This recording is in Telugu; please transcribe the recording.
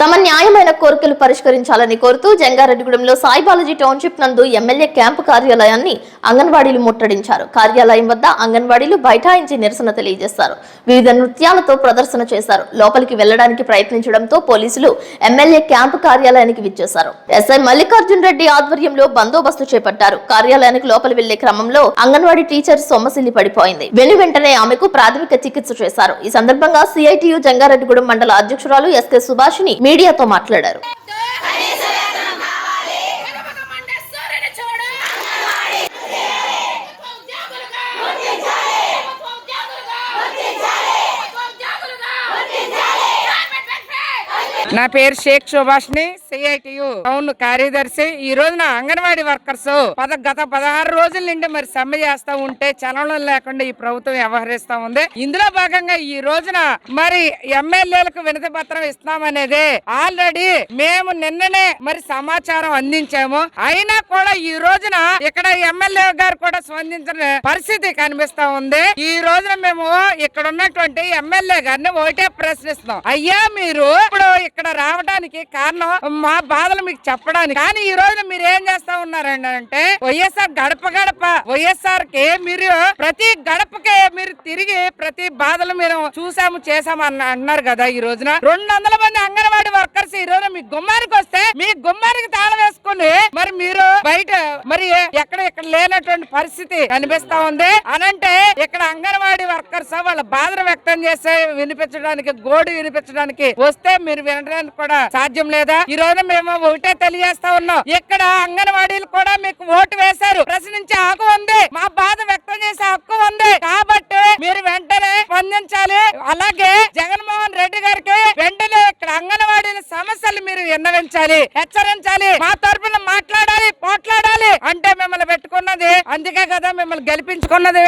తమ న్యాయమైన కోరికలు పరిష్కరించాలని కోరుతూ జంగారెడ్డిగూడెంలో సాయిబాలజీ టౌన్షిప్ నందు ఎమ్మెల్యే క్యాంపు కార్యాలయాన్ని అంగన్వాడీలు ముట్టడించారు. కార్యాలయం వద్ద అంగన్వాడీలు బైఠాయించి నిరసన తెలియజేశారు. వివిధ నృత్యాలతో ప్రదర్శన చేశారు. లోపలికి వెళ్ళడానికి ప్రయత్నించడంతో పోలీసులు ఎమ్మెల్యే క్యాంపు కార్యాలయానికి విచ్చేశారు. ఎస్ఐ మల్లికార్జున్ రెడ్డి ఆధ్వర్యంలో బందోబస్తు చేపట్టారు. కార్యాలయానికి లోపలి వెళ్ళే క్రమంలో అంగన్వాడీ టీచర్ సొమ్మసిల్లి పడిపోయింది. వెను వెంటనే ఆమెకు ప్రాథమిక చికిత్స చేశారు. ఈ సందర్భంగా సిఐటియు జంగారెడ్డిగూడెం మండల అధ్యక్షురాలు ఎస్కే సుభాషిని మీడియాతో మాట్లాడారు. నా పేరు షేక్ సుభాష్ని సిఐటియు టౌన్ కార్యదర్శి. ఈ రోజున అంగన్వాడీ వర్కర్స్ పద గత పదహారు రోజుల నుండి మరి సమ్మె చేస్తా ఉంటే చలనం లేకుండా ఈ ప్రభుత్వం వ్యవహరిస్తా ఉంది. ఇందులో భాగంగా ఈ రోజున మరి ఎమ్మెల్యేలకు వినతి పత్రం ఇస్తామనేది ఆల్రెడీ మేము నిన్ననే మరి సమాచారం అందించాము. అయినా కూడా ఈ రోజున ఇక్కడ ఎమ్మెల్యే గారు కూడా స్పందించిన పరిస్థితి కనిపిస్తా ఉంది. ఈ రోజున మేము ఇక్కడ ఉన్నటువంటి ఎమ్మెల్యే గారిని ఒకటే ప్రశ్నిస్తున్నాం. అయ్యా మీరు ఇప్పుడు ఇక్కడ రావడానికి కారణం మా బాధలు మీకు చెప్పడానికి. కానీ ఈ రోజున మీరు ఏం చేస్తా ఉన్నారండి అంటే వైఎస్ఆర్ గడప గడప వైఎస్ఆర్కి మీరు ప్రతి గడపకే మీరు తిరిగి ప్రతి బాధలు మీరు చూసాము చేసాము అన్న అన్నారు కదా ఈ రోజున. రెండు వందల మంది అంగన్వాడీ వర్కర్స్ ఈ రోజు మీ గుమ్మానికి వస్తే మీ గుమ్మానికి తాళం వేసుకుని మరి మీరు బయట మరి ఎక్కడ ఇక్కడ లేనటువంటి పరిస్థితి కనిపిస్తా ఉంది. అనంటే ఇక్కడ అంగన్వాడీ వర్కర్స్ వాళ్ళ బాధను వ్యక్తం చేసే వినిపించడానికి గోడు వినిపించడానికి వస్తే మీరు వినడానికి కూడా సాధ్యం లేదా? ఈ రోజు మేము ఒకటే తెలియజేస్తా ఉన్నాం. ఇక్కడ అంగన్వాడీలు కూడా మీకు ఓటు వేశారు. ప్రశ్నించే ఆకు ఉంది. మా బాధ వ్యక్తం చేసి హక్కు ఉంది కాబట్టి మీరు వెంటనే స్పందించాలి అలాగే జగన్మోహన్ రెడ్డి గారికి వెంటనే ఇక్కడ అంగన్వాడీల సమస్యలు మీరు విన్నవించాలి హెచ్చరించాలి మా తరపున మాట్లాడాలి పోట్లాడాలి అంటే మిమ్మల్ని పెట్టుకున్నది. అందుకే కదా మిమ్మల్ని గెలిపించుకున్నది.